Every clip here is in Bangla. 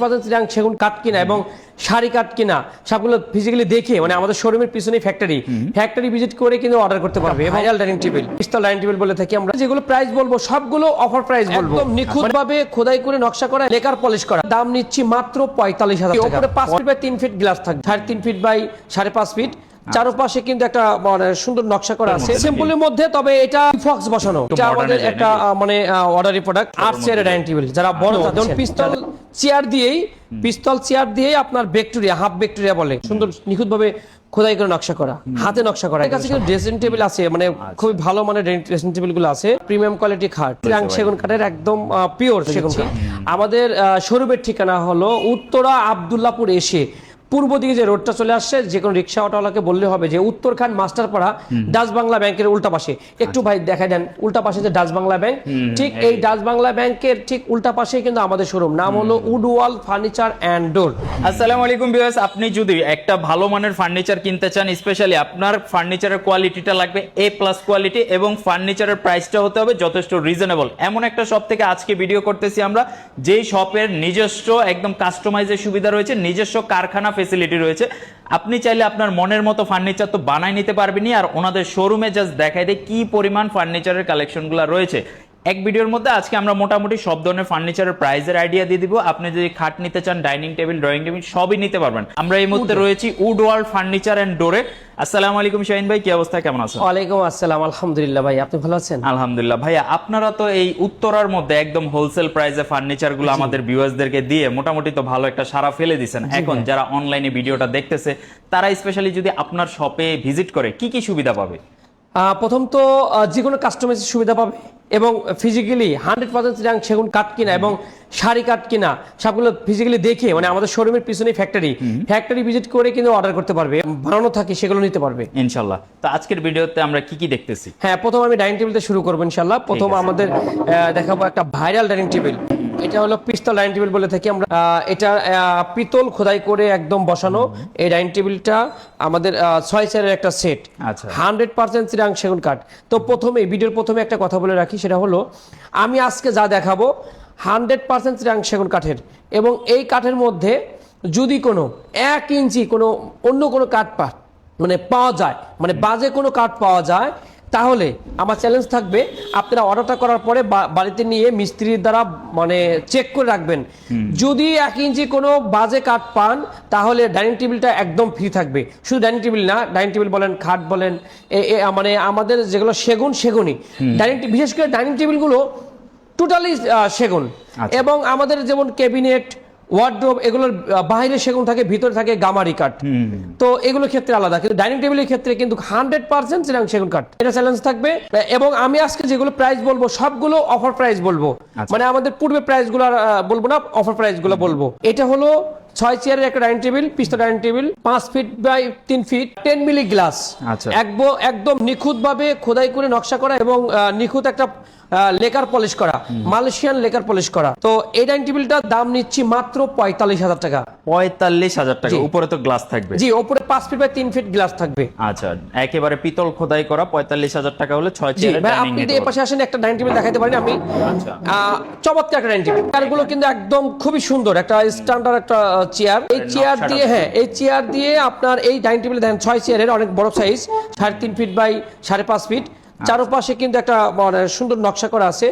পার্সেন্ট চিরাং সেগুন কাঠ কিনা এবং শাড়ি কাঠ কিনা সবগুলো ফিজিক্যালি দেখে মানে আমাদের শোরুমের পিছনে ফ্যাক্টরি ফ্যাক্টরি ভিজিট করে কিন্তু অর্ডার করতে পারবে। ভাইরাল ডাইনিং টেবিল পিস্তল ডাইনিং টেবিল বলে থাকি আমরা। যেগুলো প্রাইস বলব সবগুলো অফার প্রাইস বলব। একদম নিখুঁত ভাবে খোদাই করে নকশা করা লেকার পলিশ করা। দাম নিচ্ছি মাত্র পঁয়তাল্লিশ হাজার টাকা। উপরে পাঁচ ফিট বাই তিন ফিট গ্লাস থাকবে। সাড়ে তিন ফিট বাই সাড়ে পাঁচ ফিট চারপাশে কিন্তু একটা মানে সুন্দর নকশা করা আছে। সিম্পলের মধ্যে তবে এটা ফক্স বসানো। এটা আমাদের একটা মানে অর্ডারি প্রোডাক্ট চেয়ারের ডাইনিং টেবিল যারা বড় যেমন পিস্তল চেয়ার দিয়েই পিস্তল চেয়ার দিয়েই আপনার ব্যাকটেরিয়া হাফ ব্যাকটেরিয়া বলে। সুন্দর নিখুঁত ভাবে খোদাই করে নকশা করা হাতে নকশা করা। এর কাছে কিন্তু ড্রেসিং টেবিল আছে মানে খুবই ভালো মানে ড্রেসিং টেবিলগুলো আছে। প্রিমিয়াম কোয়ালিটি খাট। ট্রাং সেগুন কাঠের একদম পিওর সেগুন কাঠ। আমাদের শোরুমের ঠিকানা হলো উত্তরা আবদুল্লাপুর এসে। পূর্ব দিকে যে রোডটা চলে আসছে যে কোনো রিক্সা অটোওয়ালাকে বললে হবে যে উত্তরখান মাস্টারপাড়া ডাচ বাংলা ব্যাংকের উল্টা পাশে একটু ভাই দেখা দেন উল্টা পাশে যে ডাচ বাংলা ব্যাংক ঠিক এই ডাচ বাংলা ব্যাংকের ঠিক উল্টা পাশে কিন্তু আমাদের শোরুম নাম হলো উডওয়াল ফার্নিচার অ্যান্ড ডোর। আসসালামু আলাইকুম ভিউয়ার্স আপনি যদি একটা ভালো মানের ফার্নিচার কিনতে চান স্পেশালি আপনার ফার্নিচারের কোয়ালিটিটা লাগবে এ প্লাস কোয়ালিটি এবং ফার্নিচারের প্রাইসটা হতে হবে যথেষ্ট রিজনেবল এমন একটা শপ থেকে আজকে ভিডিও করতেছি আমরা যেই শপের নিজস্ব একদম কাস্টমাইজের সুবিধা রয়েছে নিজস্ব কারখানা ফেসিলিটি রয়েছে। আপনি চাইলে আপনার মনের মতো ফার্নিচার তো বানাই নিতে পারবেনই, আর ওনাদের শোরুমে জাস্ট দেখাই দেয় কি পরিমাণ ফার্নিচারের কালেকশনগুলো রয়েছে। এক ভিডিওর মধ্যে আজকে আমরা মোটামুটি সব ধরনের ফার্নিচারের প্রাইজের আইডিয়া দিয়ে দিব। আপনি যদি খাট নিতে চান ডাইনিং টেবিল ড্রয়িং টেবিল সবই নিতে পারবেন। আমরা এই মুহূর্তে রয়েছি উড ওয়ার্ল্ড ফার্নিচার অ্যান্ড ডোরে আসসালামু আলাইকুম শাহিন ভাই কি অবস্থা? কেমন আছেন? ওয়ালাইকুম আসসালাম আলহামদুলিল্লাহ ভাই আপনি ভালো আছেন? আলহামদুলিল্লাহ ভাইয়া আপনারা তো এই উত্তরার মধ্যে একদম হোলসেল প্রাইসে ফার্নিচারগুলো আমাদের ভিউয়ার্সদেরকে দিয়ে মোটামুটি তো ভালো একটা সারা ফেলে দিছেন। এখন যারা অনলাইনে ভিডিওটা দেখতেছে তারা স্পেশালি যদি আপনার শপে ভিজিট করে কি কি সুবিধা পাবে? প্রথম তো যে কোনো কাস্টমাইজের সুবিধা পাবে। এবং ফিজিক্যালি হান্ড্রেড পার্সেন্ট সেগুন কাট কিনা এবং শাড়ি কাঠ কিনা সবগুলো ফিজিক্যালি দেখে মানে আমাদের শোরুমের পিছনে ফ্যাক্টরি ফ্যাক্টরি ভিজিট করে কিন্তু অর্ডার করতে পারবে বানানো থাকে সেগুলো নিতে পারবে। ইনশাল্লাহ। তো আজকের ভিডিওতে আমরা কি কি দেখতেছি? হ্যাঁ প্রথম আমি ডাইনিং টেবিলতে শুরু করব ইনশাল্লাহ। প্রথম আমাদের দেখাবো একটা ভাইরাল ডাইনিং টেবিল এটা হলো পিস্তল ডাইনিং টেবিল বলে থাকি আমরা। এটা পিতল খোদাই করে একদম বসানো। এই ডাইনিং টেবিলটা আমাদের ছয় চেয়ারের একটা সেট। হান্ড্রেড পার্সেন্ট চিরাং সেগুন কাঠ। তো প্রথমে ভিডিওর প্রথমে একটা কথা বলে রাখি সেটা হলো আমি আজকে যা দেখাবো হান্ড্রেড পার্সেন্ট চিরাং সেগুন কাঠের। এবং এই কাঠের মধ্যে যদি কোনো এক ইঞ্চি কোনো অন্য কোনো কাঠ পা মানে পাওয়া যায় মানে বাজে কোনো কাঠ পাওয়া যায় তাহলে আমার চ্যালেঞ্জ থাকবে আপনারা অর্ডারটা করার পরে বাড়িতে নিয়ে মিস্ত্রির দ্বারা মানে চেক করে রাখবেন। যদি এক ইঞ্চি কোনো বাজে কাঠ পান তাহলে ডাইনিং টেবিলটা একদম ফ্রি থাকবে। শুধু ডাইনিং টেবিল না ডাইনিং টেবিল বলেন খাট বলেন মানে আমাদের যেগুলো সেগুন সেগুনই। ডাইনিং বিশেষ করে ডাইনিং টেবিলগুলো টোটালি সেগুন। আচ্ছা। এবং আমাদের যেমন ক্যাবিনেট ওয়ার্ড্রোব এগুলোর বাইরে সেগুন থাকে ভিতরে থাকে গামারি কাঠ। তো এগুলোর ক্ষেত্রে আলাদা। কিন্তু ডাইনিং টেবিলের ক্ষেত্রে কিন্তু হান্ড্রেড পার্সেন্ট চিরাং সেগুন কাঠ। এটা চ্যালেঞ্জ থাকবে। এবং আমি আজকে যেগুলো প্রাইস বলব সবগুলো অফার প্রাইস বলব। আচ্ছা। মানে আমাদের পূর্বে প্রাইসগুলো বলব না অফার প্রাইসগুলো বলব। এটা হলো ছয় চেয়ারের একটা ডাইনিং টেবিল পিস্তা ডাইনিং টেবিল পাঁচ ফিট বাই তিন ফিট টেন মিলি গ্লাস। একদম একদম নিখুঁত ভাবে খোদাই করে নকশা করা এবং নিখুঁত একটা লেকার পলিশ করা মালয়েশিয়ান লেকার পলিশ করা। তো এই ডাইনিং টেবিলটার দাম নিচ্ছি মাত্র পঁয়তাল্লিশ হাজার টাকা। পঁয়তাল্লিশ হাজার টাকা উপরে তো গ্লাস থাকবে। জি ওপরে পাঁচ ফিট বাই তিন ফিট গ্লাস থাকবে। আচ্ছা একেবারে পিতল খোদাই করা পঁয়তাল্লিশ হাজার টাকা হলে ছয় আপনি যদি পাশে আসেন একটা ডাইনিং টেবিল দেখাতে পারেন আমি। আচ্ছা। চমৎকার একটা ডাইনিং টেবিল চেয়ারগুলো কিন্তু একদম খুবই সুন্দর একটা স্ট্যান্ডার্ড একটা চেয়ার এই চেয়ার দিয়ে হ্যাঁ এই চেয়ার দিয়ে আপনার এই ডাইনিং টেবিল দেখেন ছয় চেয়ারের অনেক বড় সাইজ সাড়ে তিন ফিট বাই সাড়ে পাঁচ ফিট চারপাশে কিন্তু একটা মানে সুন্দর নকশা করা আছে।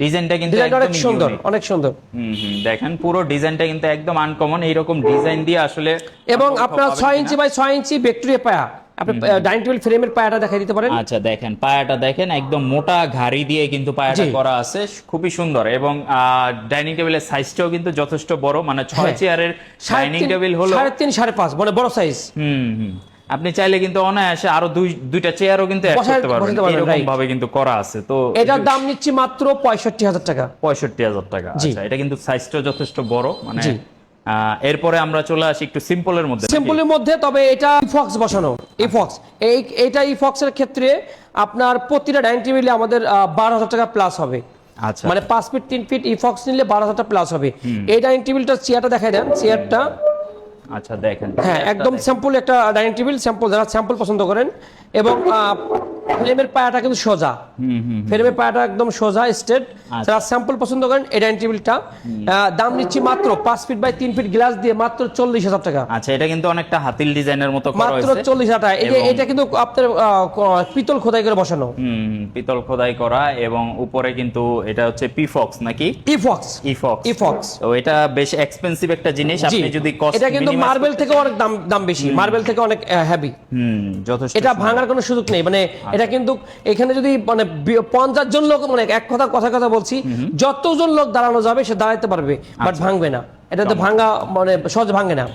ডিজাইনটা কিন্তু অনেক সুন্দর অনেক সুন্দর। হুম হুম। দেখেন পুরো ডিজাইনটা কিন্তু একদম আনকমন এইরকম ডিজাইন দিয়ে আসলে এবং আপনার ছয় ইঞ্চি বাই ছয় ইঞ্চি ব্যাকটেরিয়া পায়া। আপনি ডাইনিং টেবিল ফ্রেমের পায়াটা দেখাই দিতে পারেন। আচ্ছা দেখেন পায়াটা দেখেন একদম মোটা ঘাড়ি দিয়ে কিন্তু পায়াটা। করা আছে। খুবই সুন্দর। এবং ডাইনিং টেবিলের সাইজটাও কিন্তু যথেষ্ট বড়। মানে ছয়। চেয়ারের ডাইনিং টেবিল হলো সাড়ে তিন সাড়ে পাঁচ মানে বড় সাইজ হুম হুম। আপনি চাইলে কিন্তু অনায়াসে আরও দুই দুইটা চেয়ারও কিন্তু অ্যাড করতে পারবেন। এরকম ভাবে কিন্তু করা আছে। তো এটার দাম নিচ্ছি মাত্র পঁয়ষট্টি হাজার টাকা। পঁয়ষট্টি হাজার টাকা। আচ্ছা এটা কিন্তু সাইজটা যথেষ্ট বড় মানে এরপরে আমরা চলে আসি একটু সিম্পলের মধ্যে সিম্পলের মধ্যে তবে এটা ইফক্স বসানো ইফক্স এই এটা ইফক্সের ক্ষেত্রে আপনার প্রতিটা ডাইনিং টেবিলে আমাদের বারো হাজার টাকা প্লাস হবে। আচ্ছা। মানে পাঁচ ফিট তিন ফিট ইফক্স নিলে বারো হাজার টাকা প্লাস হবে। এই ডাইনিং টেবিলটা চেয়ারটা দেখাই দেন চেয়ারটা আচ্ছা দেখেন। হ্যাঁ একদম স্যাম্পল একটা ডাইনিং টেবিল স্যাম্পল যারা স্যাম্পল পছন্দ করেন এবং ফ্রেমের পায়াটা কিন্তু সোজা। ফ্রেমের পায়াটা একদম সোজা স্ট্রেট। যারা স্যাম্পল পছন্দ করেন টেবিলটা দাম নিচ্ছি মাত্র পাঁচ ফিট বাই তিন ফিট গ্লাস দিয়ে মাত্র চল্লিশ হাজার টাকা। আচ্ছা এটা কিন্তু অনেকটা হাতিল ডিজাইনের মতো মাত্র চল্লিশ হাজার টাকা। এটা কিন্তু আপনার পিতল খোদাই করে বসানো। পিতল খোদাই করা এবং উপরে কিন্তু এটা হচ্ছে পিফক্স নাকি? ইফক্স ইফক্স ইফক্স তো এটা বেশ এক্সপেন্সিভ একটা জিনিস। আপনি যদি কস্ট এটা কিন্তু মার্বেল থেকে অনেক দাম দাম বেশি। মার্বেল থেকে অনেক হেভি হুম যথেষ্ট এটা ভাঙার কোনো সুযোগ নেই। মানে আচ্ছা। এটা কিন্তু এখানে যদি মানে পঞ্চাশ জন লোক মানে এক কথা কথা কথা বলছি যতজন লোক দাঁড়ানো যাবে সে দাঁড়াতে পারবে বাট আচ্ছা। ভাঙবে না। এটা তো ভাঙা মানে সহজ ভাঙে না।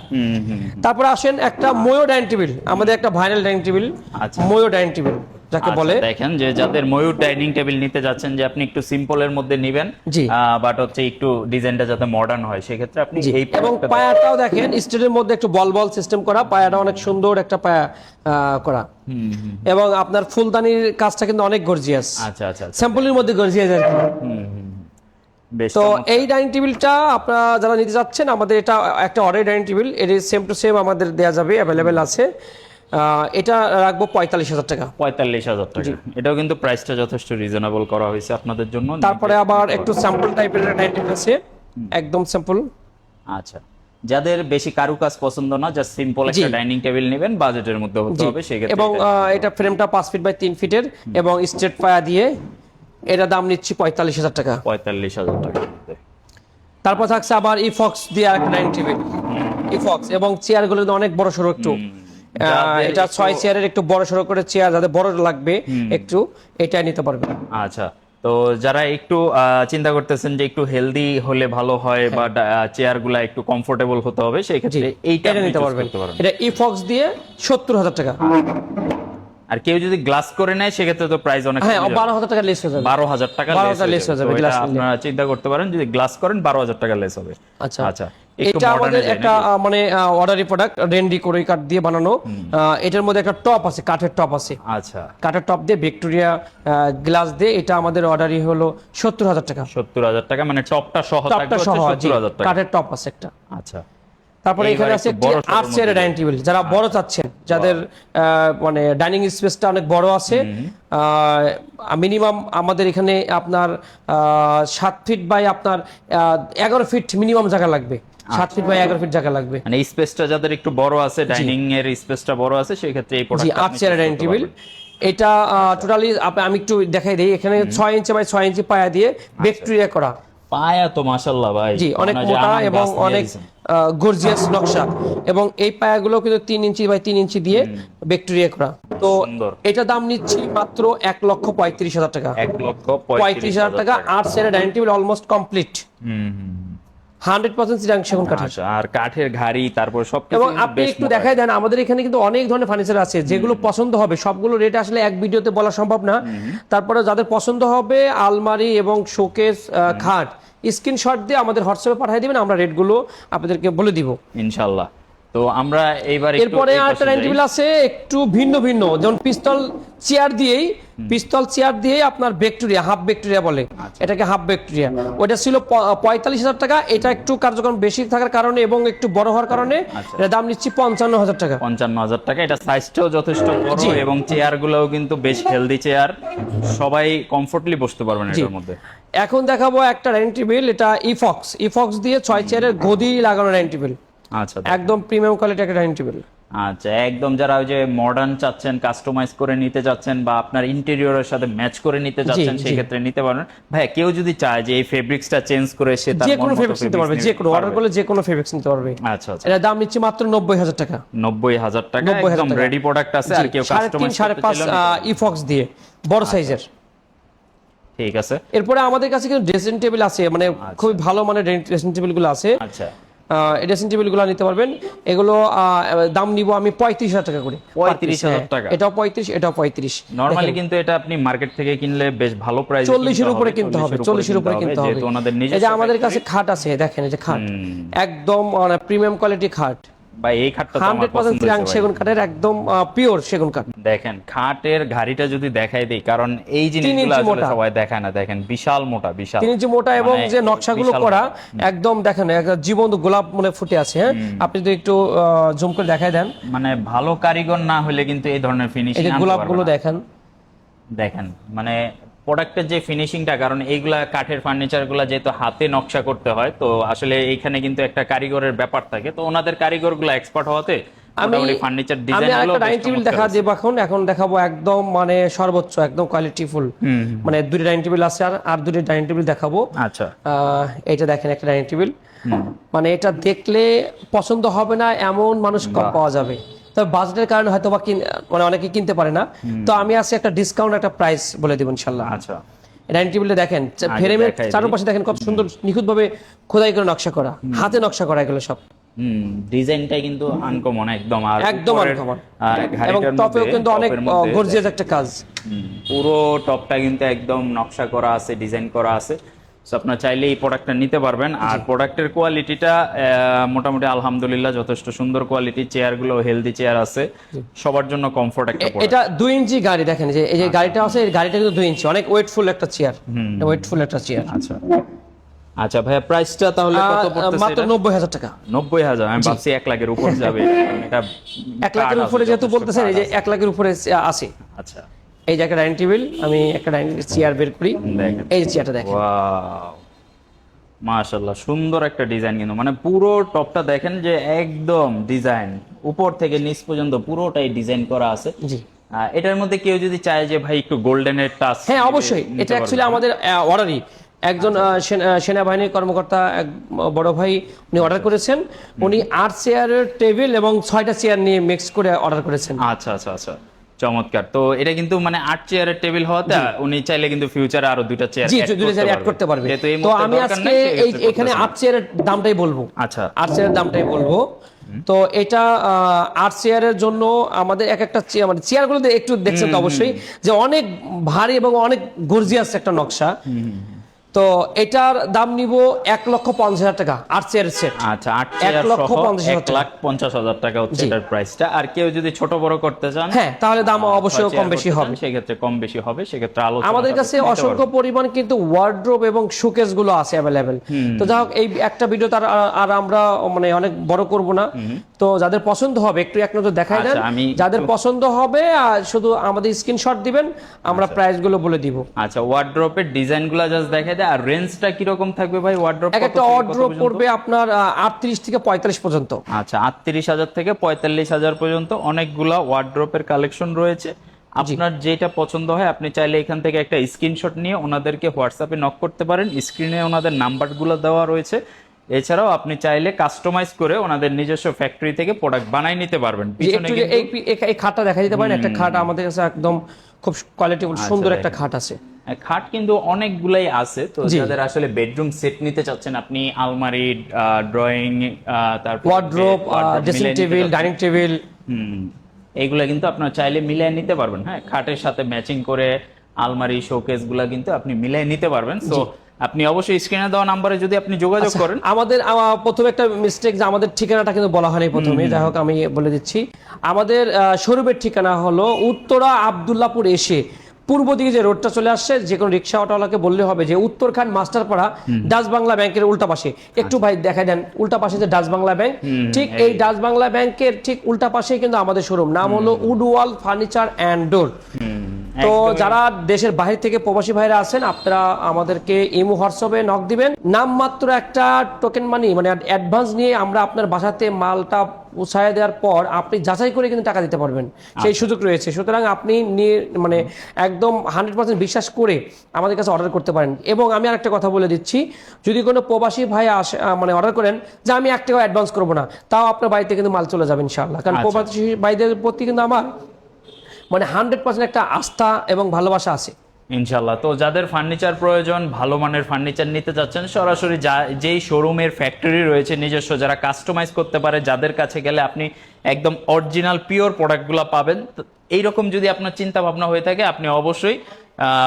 তারপরে আসেন একটা ময়ো ডাইনিং টেবিল আমাদের একটা ভাইরাল ডাইনিং টেবিল আচ্ছা। ময়ো ডাইনিং টেবিল। যাকে আচ্ছা, বলে দেখেন যে যাদের ময়ূর ডাইনিং টেবিল নিতে যাচ্ছেন যে আপনি একটু সিম্পলের মধ্যে নেবেন বাট হচ্ছে একটু ডিজাইনটা যাতে মডার্ন হয় সেক্ষেত্রে আপনি এই এবং পায়াটাও দেখেন স্টেটের মধ্যে একটু বল বল সিস্টেম করা পায়াটা অনেক সুন্দর একটা পায়া করা। এবং আপনার ফুলদানির কাজটা কিন্তু অনেক গর্জিয়াস আচ্ছা আচ্ছা আচ্ছা। স্যাম্পলের মধ্যে গর্জিয়াস আর তো এই ডাইনিং টেবিলটা আপনারা যারা নিতে যাচ্ছেন আমাদের এটা একটা অর্ডার ডাইনিং টেবিলের সেম টু সেম আমাদের দেওয়া যাবে অ্যাভেলেবেল আছে। এটা রাখব পঁয়তাল্লিশ হাজার টাকা। পঁয়তাল্লিশ হাজার টাকা। এটাও কিন্তু প্রাইসটা যথেষ্ট রিজনেবল করা হয়েছে আপনাদের জন্য। তারপরে আবার একটু স্যাম্পল টাইপের ডাইনিং টেবিল আছে। একদম স্যাম্পল আচ্ছা। যাদের বেশি কারুকাজ পছন্দ না জাস্ট সিম্পল একটা ডাইনিং টেবিল নেবেন বাজেটের মধ্যে হতে হবে সেক্ষেত্রে এবং এটা ফ্রেমটা পাঁচ ফিট বাই তিন ফিটের এবং স্ট্রেট পায়া দিয়ে এটা দাম নিচ্ছি পঁয়তাল্লিশ হাজার টাকা। পঁয়তাল্লিশ হাজার মধ্যে। তারপর থাকছে আবার ইফক্স দিয়ে আরেকটা ডাইনিং টেবিল ইফক্স এবং চেয়ারগুলো অনেক বড় সড়ো একটু এটা ছয় চেয়ারের একটু বড় সড়ো করে চেয়ার যাদের বড় লাগবে একটু এটা নিতে পারবে। আচ্ছা তো যারা একটু চিন্তা করতেছেন যে একটু হেলদি হলে ভালো হয় বা চেয়ারগুলা একটু কমফোর্টেবল হতে হবে সেই ক্ষেত্রে এইটা নিতে পারবেন। এটা ইফক্স দিয়ে সত্তর হাজার টাকা। আর কেউ যদি গ্লাস করে নেয় সেক্ষেত্রে তো প্রাইস অনেক হ্যাঁ বারো হাজার টাকা লেস হয়ে যাবে। বারো হাজার টাকা 12,000 লেস হয়ে যাবে। আপনারা চিন্তা করতে পারেন যদি গ্লাস করেন বারো হাজার টাকা লেস হবে। আচ্ছা। আচ্ছা এটা আমাদের একটা মানে অর্ডারি প্রোডাক্ট রেন্ডি করে কাঠ দিয়ে বানানো। এটার মধ্যে একটা টপ আছে কাঠের টপ আছে। আচ্ছা। কাঠের টপ দিয়ে ভিক্টোরিয়া গ্লাস দিয়ে এটা আমাদের অর্ডারই হলো সত্তর হাজার টাকা। সত্তর হাজার টাকা মানে টপটা সহ টপটা সহ কাঠের টপ আছে একটা। আচ্ছা। তারপরে এখানে আছে আট চেয়ারের ডাইনিং টেবিল যারা বড় চাচ্ছেন যাদের আহ, মানে ডাইনিং স্পেসটা অনেক বড় আছে। মিনিমাম আমাদের এখানে আপনার আহ, সাত ফিট বাই আপনার এগারো ফিট মিনিমাম জায়গা লাগবে। সাত ফিট বাই এগারো ফিট জায়গা লাগবে। মানে স্পেসটা যাদের একটু বড় আছে ডাইনিং এর স্পেসটা বড় আছে সেই ক্ষেত্রে এই জি প্রোডাক্টটা আট চেয়ারের ডাইনিং টেবিল এটা টোটালি আমি একটু দেখাই দিই। এখানে ছয় ইঞ্চি বাই ইঞ্চি পায়া দিয়ে ব্যাকটেরিয়া করা। পায়া তো মাশাআল্লাহ ভাই। জি অনেক মনে মোটা এবং অনেক গর্জিয়াস নকশা। এবং এই পায়াগুলো কিন্তু তিন ইঞ্চি বাই তিন ইঞ্চি দিয়ে ব্যাকটেরিয়া করা। তো এটা দাম নিচ্ছি মাত্র এক লক্ষ পঁয়ত্রিশ হাজার টাকা। এক লক্ষ পঁয়ত্রিশ হাজার টাকা আট সেরা ডাইনিং টেবিল অলমোস্ট কমপ্লিট হুম হুম, হুম। হান্ড্রেড পার্সেন্ট সিরাং সেগুন কাঠের। আচ্ছা আর কাঠের ঘাড়ি তারপর সব এবং আপনি একটু দেখাই দেন আমাদের এখানে কিন্তু অনেক ধরনের ফার্নিচার আছে যেগুলো পছন্দ হবে। সবগুলো রেট আসলে এক ভিডিওতে বলা সম্ভব না। তারপরে যাদের পছন্দ হবে আলমারি এবং শোকেস খাট স্ক্রিনশট দিয়ে আমাদের হোয়াটসঅ্যাপে পাঠিয়ে দিবেন আমরা রেটগুলো আপনাদেরকে বলে দিব। ইনশাআল্লাহ তো আমরা এইবার এরপরে আরেকটা। টেবিল আছে একটু ভিন্ন ভিন্ন যেমন পিস্তল চেয়ার দিয়েই পিস্তল চেয়ার দিয়েই আপনার ব্যাকটেরিয়া হাফ ব্যাকটেরিয়া বলে আচ্ছা। এটাকে হাফ ব্যাকটেরিয়া ওটা ছিল পঁয়তাল্লিশ হাজার টাকা এটা একটু কার্যক্রম বেশি থাকার কারণে এবং একটু বড় হওয়ার কারণে আচ্ছা। এটা দাম নিচ্ছি পঞ্চান্ন হাজার টাকা পঞ্চান্ন হাজার টাকা এটা সাইজটাও যথেষ্ট বড় এবং চেয়ার গুলোও কিন্তু বেশ হেলদি চেয়ার সবাই কমফোর্টলি বসতে পারবেন। এটার মধ্যে এখন দেখাবো একটা ডাইনিং টেবিল এটা ইফক্স ইফক্স দিয়ে ছয় চেয়ারের গদি লাগানো ডাইনিং টেবিল আচ্ছা একদম প্রিমিয়াম কোয়ালিটি একটা ডাইনিং টেবিল আচ্ছা একদম যারা ওই যে মডার্ন চাচ্ছেন কাস্টমাইজ করে নিতে চাচ্ছেন বা আপনার ইন্টেরিয়রের সাথে ম্যাচ করে নিতে চাচ্ছেন সেই ক্ষেত্রে নিতে পারেন। ভাই কেউ যদি চায় যে এই ফেব্রিক্সটা চেঞ্জ করে সে তার যে কোনো ফেব্রিক্স নিতে পারবে যে কোনো অর্ডার করলে যে কোনো ফেব্রিক্স নিতে পারবে। আচ্ছা আচ্ছা। এটা দাম নিচ্ছি মাত্র নব্বই হাজার টাকা। নব্বই হাজার টাকা একদম রেডি প্রোডাক্ট আছে আর কেউ কাস্টমাইজ করতে চাইলে ইফক্স দিয়ে বড় সাইজের ঠিক আছে। এরপরে আমাদের কাছে কিন্তু ড্রেসিং টেবিল আছে মানে খুবই ভালো মানের ড্রেসিং টেবিলগুলো আছে। আচ্ছা। ড্রেসিং টেবিলগুলো নিতে পারবেন। এগুলো দাম নিব আমি পঁয়ত্রিশ হাজার টাকা করে। পঁয়ত্রিশ হাজার টাকা। এটাও পঁয়ত্রিশ এটাও পঁয়ত্রিশ। নর্মালি কিন্তু এটা আপনি মার্কেট থেকে কিনলে বেশ ভালো প্রাইস চল্লিশের উপরে কিনতে হবে চল্লিশের উপরে কিনতে হবে এই যে আমাদের কাছে খাট আছে দেখেন এই যে খাট। একদম প্রিমিয়াম কোয়ালিটি খাট। বা এই খাটটা তো আমার হান্ড্রেড পছন্দ হয়েছে সেগুন কাঠের একদম পিওর সেগুন কাঠ। দেখেন খাটের ঘাড়িটা যদি দেখাই দেই কারণ এই জিনিসগুলো আসলে সবাই দেখায় না। দেখেন বিশাল মোটা বিশাল। তিন ইঞ্চি মোটা এবং মানে যে নকশাগুলো করা একদম দেখেন একটা জীবন্ত গোলাপ মনে ফুটে আছে হ্যাঁ? আপনি যদি একটু জুম করে দেখাই দেন। মানে ভালো কারিগর না হলে কিন্তু এই ধরনের ফিনিশিং গোলাপগুলো দেখেন। দেখেন মানে প্রোডাক্টের যে ফিনিশিংটা, কারণ এইগুলা কাঠের ফার্নিচারগুলো যেহেতু হাতে নকশা করতে হয়, তো আসলে এইখানে কিন্তু একটা কারিগরের ব্যাপার থাকে। তো ওনাদের কারিগরগুলো এক্সপার্ট হওয়াতে মোটামুটি ফার্নিচার আমি ডিজাইন ডাইনিং টেবিল দেখা দেবো এখন এখন দেখাবো একদম মানে সর্বোচ্চ একদম কোয়ালিটি মানে দুটি ডাইনিং টেবিল আছে আর আর দুটি ডাইনিং টেবিল দেখাবো। আচ্ছা। এইটা দেখেন একটা ডাইনিং টেবিল মানে এটা দেখলে পছন্দ হবে না এমন মানুষ কম পাওয়া যাবে। তবে বাজেটের কারণে হয়তো বা মানে অনেকে কিনতে পারে না। তো আমি আজকে একটা ডিসকাউন্ট একটা প্রাইস বলে দেবো ইনশাল্লাহ আচ্ছা। ডাইনিং টেবিলটা দেখেন ফ্রেমের চারপাশে দেখেন কত সুন্দর নিখুঁতভাবে খোদাই করে নকশা করা। হাতে নকশা করা এগুলো সব। হুম ডিজাইনটা কিন্তু আনকমন একদম। আর একদম। আহ, এবং টপেও কিন্তু অনেক গর্জিয়াস একটা কাজ। পুরো টপটা কিন্তু একদম নকশা করা আছে ডিজাইন করা আছে। আপনার চাইলে এই প্রোডাক্টটা নিতে পারবেন। আর প্রোডাক্টের কোয়ালিটিটা মোটামুটি আলহামদুলিল্লাহ যথেষ্ট সুন্দর কোয়ালিটি চেয়ারগুলো হেলদি চেয়ার আছে। সবার জন্য কমফোর্ট একটা এটা দুই ইঞ্চি গাড়ি দেখেন যে এই যে গাড়িটা আছে এই গাড়িটা কিন্তু দুই ইঞ্চি অনেক ওয়েটফুল একটা চেয়ার ওয়েটফুল একটা চেয়ার আচ্ছা। আচ্ছা ভাইয়া প্রাইসটা তাহলে কত পড়তেছে মাত্র এটা? নব্বই হাজার টাকা। নব্বই হাজার আমি ভাবছি এক লাখের উপর যাবে। এটা এক লাখের উপরে যেহেতু বলতেছেন এই যে কাঠ এক লাখের উপরে আছে। আচ্ছা। এই যে একটা ডাইনিং টেবিল আমি একটা ডাইনিং চেয়ার বের করি। এই যে চেয়ারটা দেখেন। ওয়াও মাশাআল্লাহ সুন্দর একটা ডিজাইন কিন্তু। মানে পুরো টপটা দেখেন যে একদম ডিজাইন উপর থেকে নিচ পর্যন্ত পুরোটাই ডিজাইন করা আছে। জি। এটার মধ্যে কেউ যদি চায় যে ভাই একটু গোল্ডেনের টাচ হ্যাঁ অবশ্যই। এটা অ্যাকচুয়ালি আমাদের অর্ডারই একজন সেনা- সেনাবাহিনীর কর্মকর্তা এক বড় ভাই উনি অর্ডার করেছেন। উনি আট চেয়ারের টেবিল এবং ছয়টা চেয়ার নিয়ে মিক্স করে অর্ডার করেছেন। আচ্ছা আচ্ছা আচ্ছা। চমৎকার। তো এটা কিন্তু মানে আট চেয়ারের টেবিল হওয়াতে উনি চাইলে কিন্তু ফিউচারে আরও দুইটা চেয়ার জি দুটো চেয়ার অ্যাড করতে পারবে। তো আমি আজকে এই এখানে আট চেয়ারের দামটাই বলব। আচ্ছা। আট চেয়ারের দামটাই বলব। তো এটা আট চেয়ারের জন্য আমাদের এক একটা চেয়ার মানে চেয়ারগুলো একটু দেখছেন তো অবশ্যই যে অনেক ভারী এবং অনেক গর্জিয়াস একটা নকশা। তো এটার দাম নিব এক লক্ষ পঞ্চাশ হাজার টাকা আট চেয়ারের সেট আচ্ছা আট চেয়ার লক্ষ পঞ্চাশ এক লাখ পঞ্চাশ হাজার টাকা হচ্ছে এটার প্রাইসটা আর কেউ যদি ছোট বড় করতে চান হ্যাঁ তাহলে দাম অবশ্যই কম বেশি হবে। সেক্ষেত্রে কম বেশি হবে সেক্ষেত্রে আলোচনা আমাদের কাছে অসংখ্য পরিমাণ কিন্তু ওয়ার্ড্রোব এবং শোকেসগুলো আছে অ্যাভেলেবেল তো যাই হোক এই একটা ভিডিও তার আর- আর আমরা মানে অনেক বড় করব না। তো যাদের পছন্দ হবে একটু এক নজর দেখাই দেন। আচ্ছা, আমি যাদের পছন্দ হবে আর শুধু আমাদের স্ক্রিনশট দিবেন আমরা প্রাইসগুলো বলে দিব। আচ্ছা ওয়ার্ড্রপের ডিজাইনগুলো জাস্ট দেখাই দেয় আর রেঞ্জটা কীরকম থাকবে ভাই? ওয়ার্ড্রপ এক একটা ওয়ার্ড্রোব পড়বে আপনার আটত্রিশ থেকে পঁয়তাল্লিশ পর্যন্ত। আচ্ছা আটত্রিশ হাজার থেকে পঁয়তাল্লিশ হাজার পর্যন্ত অনেকগুলা ওয়ার্ড্রপের কালেকশন রয়েছে। আপনার যেটা পছন্দ হয় আপনি চাইলে এখান থেকে একটা স্ক্রিনশট নিয়ে ওনাদেরকে হোয়াটসঅ্যাপে নক করতে পারেন। স্ক্রিনে ওনাদের নাম্বারগুলো দেওয়া রয়েছে। এছাড়াও আপনি চাইলে কাস্টমাইজ করে ওনাদের নিজস্ব ফ্যাক্টরি থেকে প্রোডাক্ট বানাই নিতে পারবেন। পিছনে এই খাটটা দেখা দিতে পারেন একটা খাট আমাদের কাছে একদম খুব কোয়ালিটি সুন্দর একটা খাট আছে। খাট কিন্তু অনেকগুলাই আছে। তো যাদের আসলে বেডরুম সেট নিতে চাচ্ছেন আপনি আলমারি ড্রয়িং তারপর wardrobe dressing table dining table এইগুলা কিন্তু আপনার চাইলে মিলিয়ে নিতে পারবেন। হ্যাঁ খাটের সাথে ম্যাচিং করে আলমারি শোকেসগুলা কিন্তু আপনি মিলিয়ে নিতে পারবেন। তো আপনি অবশ্যই স্ক্রিনে দেওয়া নাম্বারে যদি আপনি যোগাযোগ আচ্ছা। করেন। আমাদের প্রথমে একটা মিস্টেক যে আমাদের ঠিকানাটা কিন্তু বলা হয়নি প্রথমে যাই হোক আমি বলে দিচ্ছি। আমাদের স্বরূপের ঠিকানা হলো উত্তরা আবদুল্লাপুর এসে পূর্ব দিকে যে রোডটা চলে আসছে যে কোনো রিক্সা অটোওয়ালাকে বললে হবে যে উত্তরখান মাস্টারপাড়া ডাচ বাংলা ব্যাংকের উল্টা পাশে একটু ভাই দেখা দেন উল্টা পাশে যে ডাচ বাংলা ব্যাংক ঠিক এই ডাচ বাংলা ব্যাংকের ঠিক উল্টা পাশে কিন্তু আমাদের শোরুম। নাম হলো উডওয়াল ফার্নিচার অ্যান্ড ডোর। তো যারা দেশের বাইরে থেকে প্রবাসী ভাইরা আছেন আপনারা আমাদেরকে ইমো হোয়াটসঅ্যাপে নক দিবেন। নামমাত্র একটা টোকেন মানি মানে অ্যাডভান্স নিয়ে আমরা আপনার বাসাতে মালটা পৌঁছায় দেওয়ার পর আপনি যাচাই করে কিন্তু টাকা দিতে পারবেন। সেই সুযোগ রয়েছে। সুতরাং আপনি মানে একদম হান্ড্রেড পার্সেন্ট বিশ্বাস করে আমাদের কাছে অর্ডার করতে পারেন। এবং আমি আরেকটা কথা বলে দিচ্ছি যদি কোনো প্রবাসী ভাই আসে মানে অর্ডার করেন যে আমি এক টাকা অ্যাডভান্স করব না তাও আপনার বাড়িতে কিন্তু মাল চলে যাবে ইনশাআল্লাহ। কারণ আচ্ছা। প্রবাসী ভাইদের প্রতি কিন্তু আমার মানে হান্ড্রেড পার্সেন্ট একটা আস্থা এবং ভালোবাসা আছে। ইনশাল্লাহ তো যাদের ফার্নিচার প্রয়োজন, ভালো মানের ফার্নিচার নিতে চাচ্ছেন, সরাসরি যা, যেই শোরুমের ফ্যাক্টরি রয়েছে, নিজস্ব যারা কাস্টমাইজ করতে পারে, যাদের কাছে গেলে আপনি একদম অরিজিনাল পিওর প্রোডাক্টগুলো পাবেন এইরকম যদি আপনার চিন্তা ভাবনা হয়ে থাকে, আপনি অবশ্যই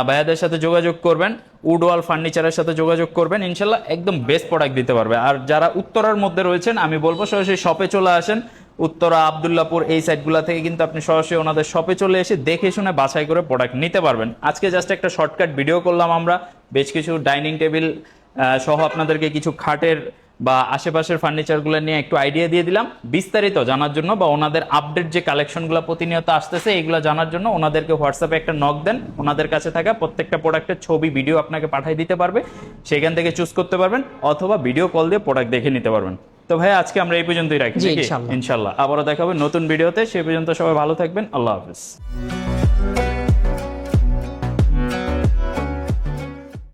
ভাইয়াদের সাথে যোগাযোগ করবেন উডওয়াল ফার্নিচারের সাথে যোগাযোগ করবেন ইনশাল্লাহ একদম বেস্ট প্রোডাক্ট দিতে পারবে। আর যারা উত্তরার মধ্যে রয়েছেন, আমি বলব সরাসরি শপে চলে আসেন উত্তরা, আবদুল্লাপুর এই সাইটগুলো থেকে কিন্তু আপনি সরাসরি ওনাদের শপে চলে এসে দেখে শুনে বাছাই করে প্রোডাক্ট নিতে পারবেন। আজকে জাস্ট একটা শর্টকাট ভিডিও করলাম আমরা। বেশ কিছু ডাইনিং টেবিল সহ আপনাদেরকে কিছু খাটের বা আশেপাশের ফার্নিচারগুলো নিয়ে একটু আইডিয়া দিয়ে দিলাম। বিস্তারিত জানার জন্য বা ওনাদের আপডেট যে কালেকশনগুলো প্রতিনিয়ত আসতেছে, এগুলো জানার জন্য ওনাদেরকে হোয়াটসঅ্যাপে একটা নক দেন। ওনাদের কাছে থাকা প্রত্যেকটা প্রোডাক্টের ছবি ভিডিও আপনাকে পাঠিয়ে দিতে পারবে। সেখান থেকে চুজ করতে পারবেন অথবা ভিডিও কল দিয়ে প্রোডাক্ট দেখে নিতে পারবেন। তো ভাই আজকে আমরা এই পর্যন্তই রাখি। ইনশাল্লাহ। আবারও দেখাবো নতুন ভিডিওতে। সে পর্যন্ত সবাই ভালো থাকবেন। আল্লাহ হাফিজ।